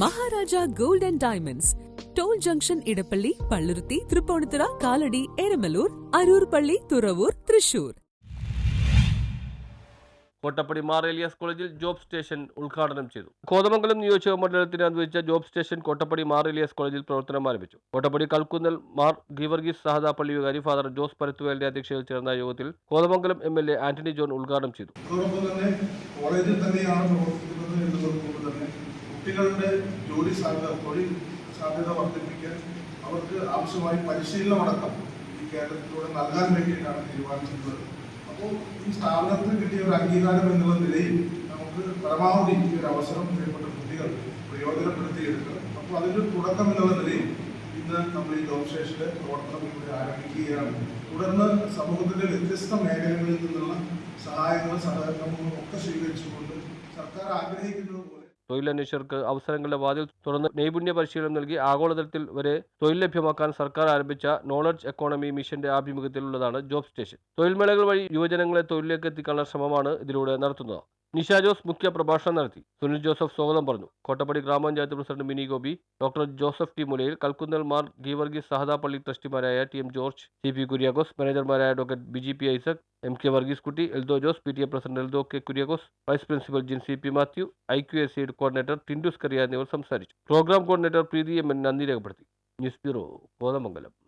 Maharaja gold and diamonds. Toll junction Edappally Palluruthy Tripunithura Kalady Eramalloor Aroor പള്ളി തുറവൂർ തൃശൂർ. കോട്ടപ്പടി മാർ എലിയാസ് കോളേജിൽ job station ഉദ്ഘാടനം ചെയ്തു. കോതമംഗലം നിയോജക മണ്ഡലത്തിന് അനുവദിച്ച ജോബ് സ്റ്റേഷൻ കോട്ടപ്പടി മാർ എലിയാസ് കോളേജിൽ പ്രവർത്തനം ആരംഭിച്ചു. കോട്ടപ്പടി കൽക്കുന്നൽ മാർ ഗീവർഗീസ് സഹദ പള്ളി വികാരി ഫാദർ ജോസ് പരത്തുവേലിന്റെ അധ്യക്ഷതയിൽ ചേർന്ന യോഗത്തിൽ Kothamangalam M L A Antony John ഉദ്ഘാടനം ചെയ്തു. കോളേജിൽ തന്നെയാണ് പ്രവർത്തിക്കുന്നത് എന്നതുകൊണ്ട് തന്നെ കുട്ടികളുടെ ജോലി സാധ്യത തൊഴിൽ സാധ്യത വർദ്ധിപ്പിക്കാൻ അവർക്ക് ആവശ്യമായി പരിശീലനം അടക്കം ഈ കേരളത്തിലൂടെ നൽകാൻ വേണ്ടിയിട്ടാണ് തീരുമാനിച്ചിട്ടുള്ളത്. അപ്പോൾ ഈ സ്ഥാപനത്തിന് കിട്ടിയ ഒരു അംഗീകാരം എന്നുള്ള നിലയിൽ നമുക്ക് പരമാവധി ഈ ഒരു അവസരം പ്രിയപ്പെട്ട കുട്ടികൾ പ്രയോജനപ്പെടുത്തിയെടുക്കുക അപ്പോൾ അതിന്റെ തുടക്കം എന്നുള്ള നിലയിൽ ഇന്ന് നമ്മൾ ഈ ജോബ് സ്റ്റേഷന്റെ പ്രവർത്തനം ഇവിടെ ആരംഭിക്കുകയാണ്. തുടർന്ന് സമൂഹത്തിന്റെ വ്യത്യസ്ത മേഖലകളിൽ നിന്നുള്ള സഹായങ്ങളും സഹകരണങ്ങളും ഒക്കെ സ്വീകരിച്ചുകൊണ്ട് സർക്കാർ ആഗ്രഹിക്കുന്നത് പോലെ തൊഴിലന്വേഷകർക്ക് അവസരങ്ങളുടെ വാതിൽ തുറന്ന് നൈപുണ്യ പരിശീലനം നൽകി ആഗോളതലത്തിൽ വരെ തൊഴിൽ ലഭ്യമാക്കാൻ സർക്കാർ ആരംഭിച്ച നോളജ് എക്കോണമി മിഷന്റെ ആഭിമുഖ്യത്തിലുള്ളതാണ് ജോബ് സ്റ്റേഷൻ തൊഴിൽ മേളകൾ വഴി യുവജനങ്ങളെ തൊഴിലിലേക്ക് എത്തിക്കാനുള്ള ശ്രമമാണ് ഇതിലൂടെ നടത്തുന്നത്. നിഷ ജോസ് മുഖ്യ പ്രഭാഷണം നടത്തി. സുനിൽ ജോസഫ് സ്വാഗതം പറഞ്ഞു. കോട്ടപ്പടി ഗ്രാമപഞ്ചായത്ത് president Mini Gopi doctor Joseph T Mulayil Kalkunnal Mar Geevarghese Sahadapally ട്രസ്റ്റിമാരായ T M George C P Kuriakose മാനേജർമാരായ doctor Biji P Isaac M K Varghese Kutty Eldho Jose P T A president Eldho K Kuriakose vice principal Jincy P Mathew I Q S C coordinator Tindus Kariya എന്നിവർ സംസാരിച്ചു. Programme coordinator Preethi M N നന്ദി രേഖപ്പെടുത്തി. News bureau Kothamangalam.